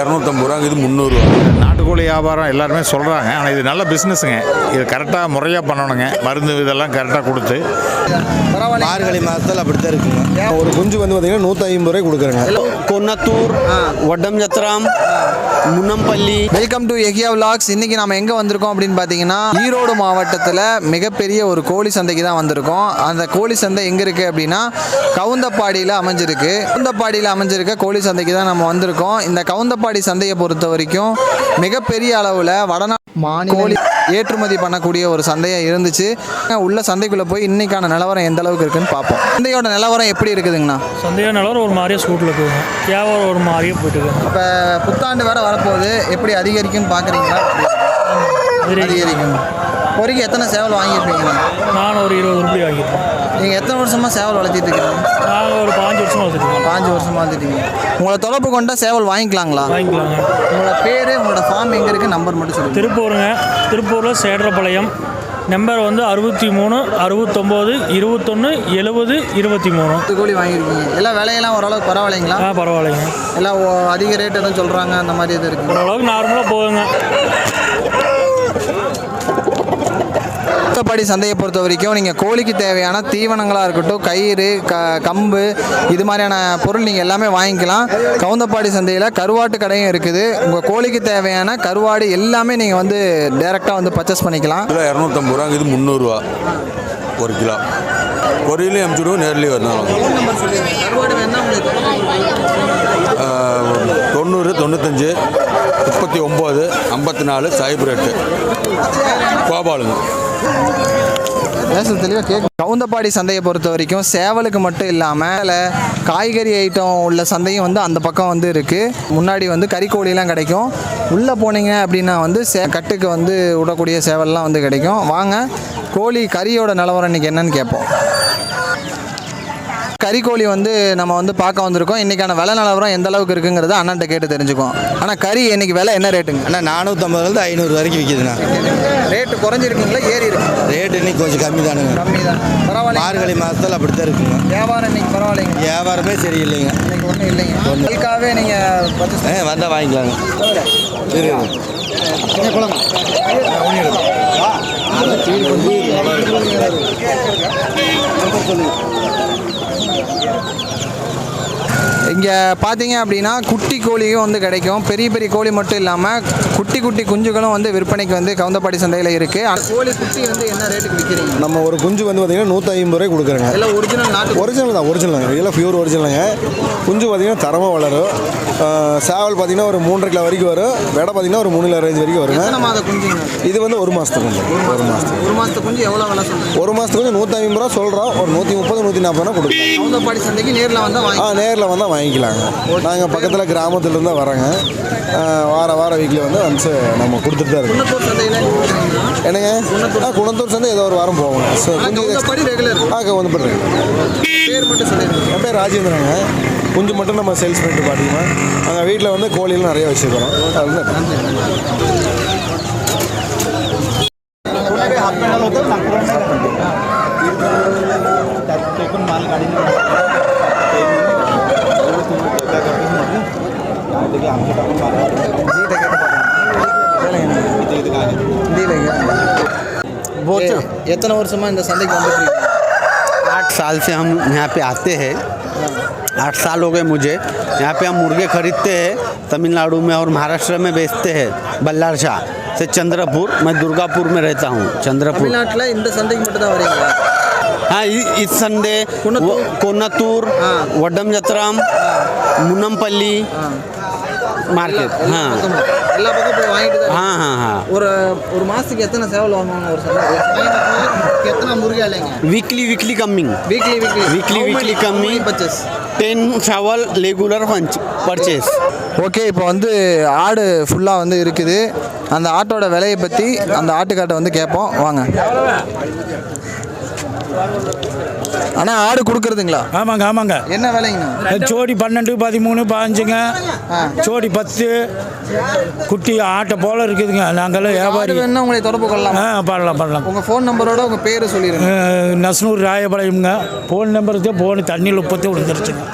இரநூத்தம்பது ரூபாங்க இது முந்நூறுரூவா நாட்டுக்கோழி வியாபாரம் எல்லாருமே சொல்கிறாங்க ஆனால் இது நல்ல பிஸ்னஸுங்க இது கரெக்டாக முறையாக பண்ணணுங்க. மருந்து இதெல்லாம் கரெக்டாக கொடுத்து. மார்கழி மாதத்தில் அப்படித்தான் இருக்குங்க. ஒரு குஞ்சு வந்து பார்த்தீங்கன்னா நூற்றி ஐம்பது ரூபாய் கொடுக்குறேங்க கொன்னத்தூர் வட்டம் சத்திரம் முன்னம்பள்ளி. வெல்கம் டு எகியா விலாக்ஸ் இன்னைக்கு நாம எங்க வந்திருக்கோம் அப்படின்னு பார்த்தீங்கன்னா ஈரோடு மாவட்டத்தில் மிகப்பெரிய ஒரு கோழி சந்தைக்கு தான் வந்திருக்கோம். அந்த கோழி சந்தை எங்க இருக்கு அப்படின்னா கவுந்தப்பாடியில் அமைஞ்சிருக்கு. கவுந்தப்பாடியில் அமைஞ்சிருக்க கோழி சந்தைக்கு தான் நம்ம வந்திருக்கோம். இந்த கவுந்தப்பாடி சந்தையை பொறுத்த வரைக்கும் மிகப்பெரிய அளவில் வடநா கோழி ஏற்றுமதி பண்ணக்கூடிய ஒரு சந்தையாக இருந்துச்சு. உள்ள சந்தைக்குள்ளே போய் இன்னைக்கான நிலவரம் எந்த அளவுக்கு இருக்குன்னு பார்ப்போம். சந்தையோட நிலவரம் எப்படி இருக்குதுங்கண்ணா? சந்தேக நிலவரம் ஒரு மாதிரியே சூட்டில் போகுங்க வியாபாரம் ஒரு மாதிரியே போயிட்டு இருக்கு. இப்போ புத்தாண்டு வேற வரப்போகுது. எப்படி அதிகரிக்கும்னு பார்க்குறீங்களா? அதிகரிக்கும்? பொறிக்கு எத்தனை சேவல் வாங்கியிருப்பீங்க நான் ஒரு இருபது ரூபாய் வாங்கியிருக்கேன். நீங்கள் எத்தனை வருஷமாக சேவல் வளர்த்திட்டு இருக்கீங்க? நாங்கள் ஒரு பாஞ்சு வருஷம் வளர்த்துருக்கோம் பாஞ்சு வருஷமாக வளர்த்துட்டீங்க உங்களை தொடர்பு கொண்டா சேவல் வாங்கிக்கலாங்களா? வாங்கிக்கலாங்க. உங்களோட பேர் உங்களோட ஃபார்ம் எங்கே இருக்குது நம்பர் மட்டும் சொல்லுங்கள் திருப்பூருங்க. திருப்பூரில் சேடரப்பாளையம் நம்பர் வந்து அறுபத்தி மூணு அறுபத்தொம்போது இருபத்தொன்று எழுபது இருபத்தி மூணு கோழி வாங்கியிருக்கீங்க. எல்லாம் விலையெல்லாம் ஓரளவுக்கு பரவாயில்லைங்களா? ஆ பரவாயில்லைங்க. எல்லாம் ஓ- அதிக ரேட் எதுவும் சொல்கிறாங்க அந்த மாதிரி எதுவும் இருக்குது ஓரளவுக்கு நார்மலாக போகுங்க கவுந்தப்பாடி சந்தையை பொறுத்த வரைக்கும் நீங்கள் கோழிக்கு தேவையான தீவனங்களாக இருக்கட்டும் கயிறு க கம்பு இது மாதிரியான பொருள் நீங்கள் எல்லாமே வாங்கிக்கலாம். கவுந்தப்பாடி சந்தையில் கருவாட்டு கடையும் இருக்குது. உங்கள் கோழிக்கு தேவையான கருவாடு எல்லாமே நீங்கள் வந்து டைரெக்டாக வந்து பர்ச்சேஸ் பண்ணிக்கலாம். கிலோ இரநூத்தம்பது ரூபாங்க இது முந்நூறுரூவா ஒரு கிலோ. பொரியலையும் அமுச்சுடுவோம் நேர்லேயும் வரணும் தொண்ணூறு தொண்ணூத்தஞ்சு முப்பத்தி ஒம்பது ஐம்பத்தி நாலு சைபர் எட்டு. கோபாலுங்க. பேசுறது தெளிவாக கேட்கும் கவுந்தப்பாடி சந்தையை பொறுத்த வரைக்கும் சேவலுக்கு மட்டும் இல்லாமல் காய்கறி ஐட்டம் உள்ள சந்தையும் வந்து அந்த பக்கம் வந்து இருக்குது முன்னாடி வந்து கறிக்கோழிலாம் கிடைக்கும். உள்ளே போனீங்க அப்படின்னா வந்து சே கட்டுக்கு வந்து விடக்கூடிய சேவல்லாம் வந்து கிடைக்கும். வாங்க கோழி கறியோட நிலவரம் இன்னைக்கு என்னன்னு கேட்போம். கறிக்கோழி வந்து நம்ம வந்து பார்க்க வந்திருக்கோம். இன்றைக்கான விலை நிலவரம் எந்த அளவுக்கு இருக்குங்கிறத அண்ணன்ட்ட கேட்டு தெரிஞ்சுக்குவோம். ஆனால் கறி இன்னைக்கு விலை என்ன ரேட்டுங்க? அண்ணா நானூற்றம்பதுலேருந்து ஐநூறு வரைக்கும் விற்கிதுண்ணா ரேட்டு குறைஞ்சிருக்குங்களா? ஏறி இருக்கு. ரேட்டு இன்னைக்கு கொஞ்சம் கம்மி தானுங்க கம்மி தான் பரவாயில்ல மார்கழி மாதத்தில் அப்படித்தான் இருக்குங்க. வியாபாரம் இன்னைக்கு பரவாயில்லைங்க. வியாபாரமே சரியில்லைங்க. இன்னைக்கு ஒன்றும் இல்லைங்க. பல்காவே நீங்கள் ஆ வந்தால் வாங்கிக்கலாங்க. சரி Thank you. இங்கே பார்த்தீங்க அப்படின்னா குட்டி கோழியும் வந்து கிடைக்கும். பெரிய பெரிய கோழி மட்டும் இல்லாமல் குட்டி குட்டி குஞ்சுகளும் வந்து விற்பனைக்கு வந்து கவுந்தப்பாடி சந்தையில் இருக்குது கோழி குட்டி வந்து என்ன ரேட்டுக்கு விற்கிறீங்க நம்ம ஒரு குஞ்சு வந்து பார்த்தீங்கன்னா நூற்றி ஐம்பது ரூபாய் கொடுக்குறேங்க. எல்லாம் ஒரிஜினல் நாட்டு ஒரிஜினல் தான் ஒரிஜினல் இதெல்லாம் பியூர் ஒரிஜினலுங்க குஞ்சு பார்த்தீங்கன்னா தரமாக வளரும். சேவல் பார்த்தீங்கன்னா ஒரு மூன்றரை கிலோ வரைக்கும் வரும். வெடை பார்த்தீங்கன்னா ஒரு மூணு கிலோ ரேஞ்ச் வரைக்கும் வருங்க. குஞ்சுங்க இது வந்து ஒரு மாதத்துக்கு குஞ்சு. ஒரு மாதத்துக்கு ஒரு மாதத்து குஞ்சு எவ்வளோ விலை ஒரு மாதத்துக்கு கொஞ்சம் நூற்றி ஐம்பது ரூபா சொல்கிறோம் ஒரு நூற்றி முப்பது நூற்றி நாற்பது ரூபா கொடுக்கலாம் கவுந்தப்பாடி சந்தைக்கு நேரில் வந்தால் ஆ நேரில் வந்தால் வாங்கிக்கலாங்க நாங்கள் பக்கத்தில் கிராமத்துலேருந்து தான் வரோங்க வார வார வீக்கில் வந்து வந்து நம்ம கொடுத்துட்டு தான் இருக்கோம் என்னங்க ஆ குணத்தூர் சந்தை ஏதோ ஒரு வாரம் போவோங்க ஸோ குஞ்சு கவுந்தப்பாடி ரெகுலர் ஆ வந்து பண்ணுறேன் என் பேர் ராஜேந்திரங்க குஞ்சு மட்டும் நம்ம சேல்ஸ் பண்ணிட்டு பார்த்தீங்கன்னா நாங்கள் வீட்டில் வந்து கோழியெல்லாம் நிறைய வச்சுருக்கிறோம் அதுதான் எத்தனை வருஷமா இந்த சந்தைக்கு வந்துட்டு இருக்கீங்க आठ साल से हम यहाँ पे आते हैं आठ साल हो गए मुझे यहाँ पे हम मुर्गे खरीदते हैं तमिलनाडु में और महाराष्ट्र में बेचते हैं बल्लार शाह से चंद्रपुर मैं दुर्गापुर में रहता हूँ चंद्रपुर தமிழ்நாட்டில் இந்த சந்தைக்கு மட்டும் தான் வரீங்களா हाँ इ- इस संडे कोन्नतूर? वो- कोन्नतूर हाँ। वडम जत्रम मुनमपल्ली மார்க்கெட் எல்லா பக்கம் வாங்கிட்டு ஆ ஆ ஆ ஒரு ஒரு மாதத்துக்கு எத்தனை சேவல் வாங்குவாங்க ஒரு சண்டை எத்தனை முருகாலைங்க weekly weekly coming weekly weekly weekly weekly coming purchase ten சேவல் ரெகுலர் பஞ்ச் பர்ச்சேஸ் ஓகே இப்போ வந்து ஆடு ஃபுல்லாக வந்து இருக்குது. அந்த ஆட்டோட விலையை பற்றி அந்த ஆட்டுக்காட்டை வந்து கேட்போம். வாங்க. அண்ணா ஆடு கொடுக்குறதுங்களா? ஆமாங்க ஆமாங்க. என்ன விலைங்கண்ணா? ஜோடி பன்னெண்டு பதிமூணு பாஞ்சுங்க ஆ. ஜோடி பத்து. குட்டி ஆட்டை போல இருக்குதுங்க. நாங்களாம் வியாபாரி. வேணும்னா உங்களை தொடர்பு கொள்ளலாம். ஆ பண்ணலாம் பண்ணலாம். உங்கள் ஃபோன் நம்பரோட உங்கள் பேர் சொல்லிடுங்க. நஸ்னூர் ராயபாளையம்ங்க. ஃபோன் நம்பருக்கு ஃபோன் தண்ணியில் உப்பத்தே விழுந்துருச்சுங்க.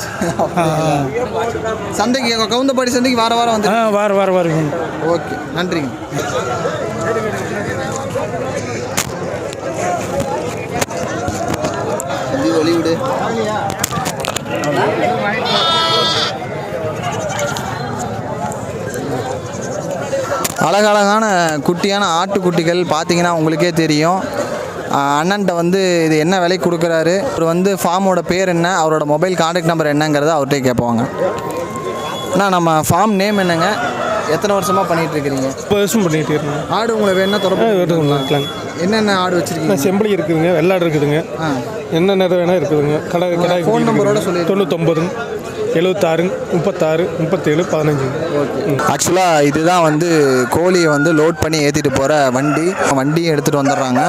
சந்தைக்கு எங்க கவுந்தப்பாடி சந்தைக்கு வார வாரம் வந்து ஆ வார வார வருங்க ஓகே நன்றிங்க. தம்பி, விடு அழகழகான குட்டியான ஆட்டுக்குட்டிகள் பார்த்தீங்கன்னா உங்களுக்கே தெரியும். அண்ணன்ட்ட வந்து இது என்ன விலை கொடுக்குறாரு? அவர் வந்து ஃபார்மோட பேர் என்ன? அவரோட மொபைல் கான்டாக்ட் நம்பர் என்னங்கிறத அவர்கிட்ட கேட்பாங்க. அண்ணா நம்ம ஃபார்ம் நேம் என்னங்க? எத்தனை வருஷமாக பண்ணிட்டு இருக்கிறீங்க? முப்பது வருஷம் பண்ணிட்டு இருக்கேன் ஆடு உங்களுக்கு வேணா தொடர்பு இருக்கலாம் என்னென்ன ஆடு வச்சிருக்கீங்க? செம்பளி இருக்குதுங்க வெள்ளாடு இருக்குதுங்க. என்ன நேரம் வேணா இருக்குதுங்க. கடை கடை phone number ஓட சொல்லிடுங்க. தொண்ணூத்தொம்பதுங்க எழுபத்தாறு முப்பத்தாறு முப்பத்தேழு பதினஞ்சுங்க ஆக்சுவலாக இதுதான் வந்து கோழியை வந்து லோட் பண்ணி ஏற்றிட்டு போகிற வண்டி. வண்டியும் எடுத்துகிட்டு வந்துடுறாங்க.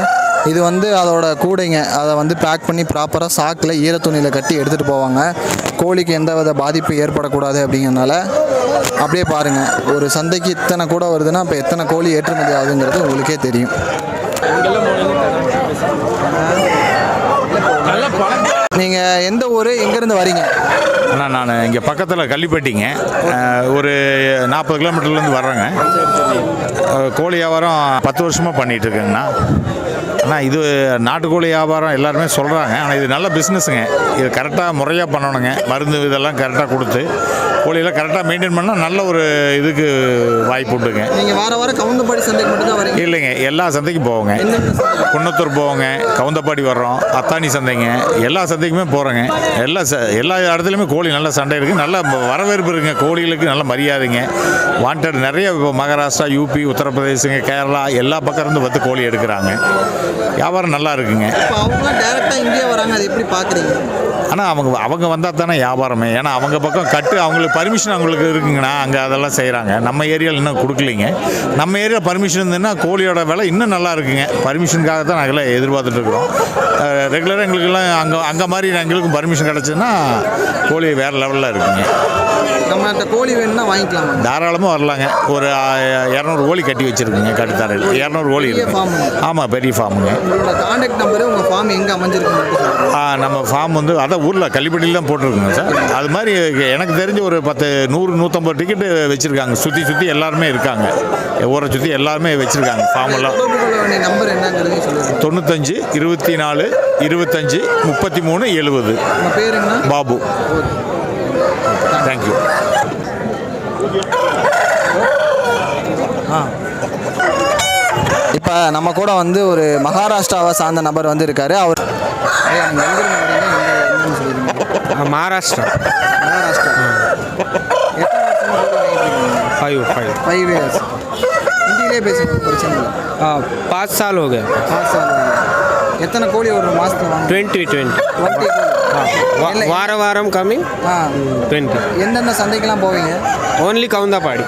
இது வந்து அதோட கூடைங்க. அதை வந்து பேக் பண்ணி ப்ராப்பராக சாக்கில் ஈரத்துணியில் கட்டி எடுத்துகிட்டு போவாங்க. கோழிக்கு எந்த வித பாதிப்பு ஏற்படக்கூடாது அப்படிங்கிறனால அப்படியே பாருங்கள் ஒரு சந்தைக்கு இத்தனை கூட வருதுன்னா இப்போ எத்தனை கோழி ஏற்றுமதி ஆகுதுங்கிறது உங்களுக்கே தெரியும். நீங்கள் எந்த ஊர்? எங்கேருந்து வரீங்க. அண்ணா நான் இங்கே பக்கத்தில் கள்ளிப்பட்டிங்க. ஒரு நாற்பது கிலோமீட்டர்லேருந்து வர்றேங்க. கோழி வியாபாரம் பத்து வருஷமாக பண்ணிகிட்டு இருக்கேங்கண்ணா. ஆனால் இது நாட்டுக்கோழி வியாபாரம் எல்லாருமே சொல்கிறாங்க ஆனால் இது நல்ல பிஸ்னஸுங்க இது கரெக்டாக முறையாக பண்ணணுங்க. மருந்து இதெல்லாம் கரெக்டாக கொடுத்து கோழியெல்லாம் கரெக்டாக மெயின்டைன் பண்ணால் நல்ல ஒரு இதுக்கு வாய்ப்பு உண்டுங்க. நீங்கள் வார வாரம் கவுந்தப்பாடி சந்தைக்கு மட்டும் தான் வரீங்க? இல்லைங்க எல்லா சந்தைக்கும் போவோங்க. குன்னத்தூர் போவோங்க கவுந்தப்பாடி வர்றோம் அத்தானி சந்தைங்க எல்லா சந்தைக்குமே போகிறோங்க எல்லா ச எல்லா இடத்துலையுமே கோழி நல்ல சண்டை இருக்குது நல்ல வரவேற்பு இருக்குங்க. கோழிகளுக்கு நல்ல மரியாதைங்க. வாண்டட் நிறைய இப்போ மகாராஷ்டிரா யூபி உத்தரப்பிரதேசங்க கேரளா எல்லா பக்கம் இருந்து வந்து கோழி எடுக்கிறாங்க. வியாபாரம் நல்லா இருக்குங்க. இப்போ அவங்களாம் டேரெக்டாக இந்தியா வராங்க. அது எப்படி பார்க்குறீங்க ஆனால் அவங்க அவங்க வந்தால் தானே வியாபாரமே. ஏன்னா அவங்க பக்கம் கட்டு அவங்களுக்கு பர்மிஷன் அவங்களுக்கு இருக்குங்கண்ணா. அங்கே அதெல்லாம் செய்கிறாங்க நம்ம ஏரியாவில் இன்னும் கொடுக்கலைங்க. நம்ம ஏரியா பர்மிஷன் இருந்ததுன்னா கோழியோட விலை இன்னும் நல்லா இருக்குங்க. பர்மிஷனுக்காக தான் நாங்கள் எதிர்பார்த்துட்ருக்குறோம் ரெகுலராக எங்களுக்கெல்லாம் அங்கே அங்கே மாதிரி எங்களுக்கும் பர்மிஷன் கிடச்சதுன்னா கோழி வேறு லெவலில் இருக்குங்க. நம்ம அந்த கோழி வேணும்னா வாங்கிக்கலாமா தாராளமாக வரலாங்க. ஒரு இரநூறு கோழி கட்டி வச்சுருக்குங்க கட்டுத்தரையில். இரநூறு கோழி ஆமாம் பெரிய ஃபார்முங்க உங்களோட காண்டாக்ட் நம்பரு உங்கள் ஃபார்ம் எங்கே. ஆ, நம்ம ஃபார்ம் வந்து அதான் ஊரில் கள்ளிப்பட்டியில் தான் போட்டிருக்குங்க சார். அது மாதிரி எனக்கு தெரிஞ்ச ஒரு பத்து நூறு நூற்றம்பது டிக்கெட்டு வச்சுருக்காங்க. சுற்றி சுற்றி எல்லாருமே இருக்காங்க. ஊரை சுற்றி எல்லாருமே வச்சுருக்காங்க ஃபார்ம் எல்லாம். தொடர்பு கொள்ள வேண்டிய நம்பர் சொல்லுங்கள் தொண்ணூத்தஞ்சு இருபத்தி நாலு இருபத்தஞ்சு முப்பத்தி மூணு எழுபது. உங்கள் பேர் என்ன? பாபு. தேங்க்யூ இப்போ நம்ம கூட வந்து ஒரு மகாராஷ்டிராவை சார்ந்த நபர் வந்து இருக்கார் அவர் Maharashtra. Five five five years பிரச்சனை இல்லை. பாச் சால் ஹோ கே எத்தனை கோழி ஒரு மாதத்துல டுவெண்ட்டி டுவெண்ட்டி டுவெண்ட்டி வார வாரம் கம்மி டுவெண்ட்டி எந்தெந்த சந்தைக்கெல்லாம் போவீங்க? ஓன்லி கவுந்தாப்பாடி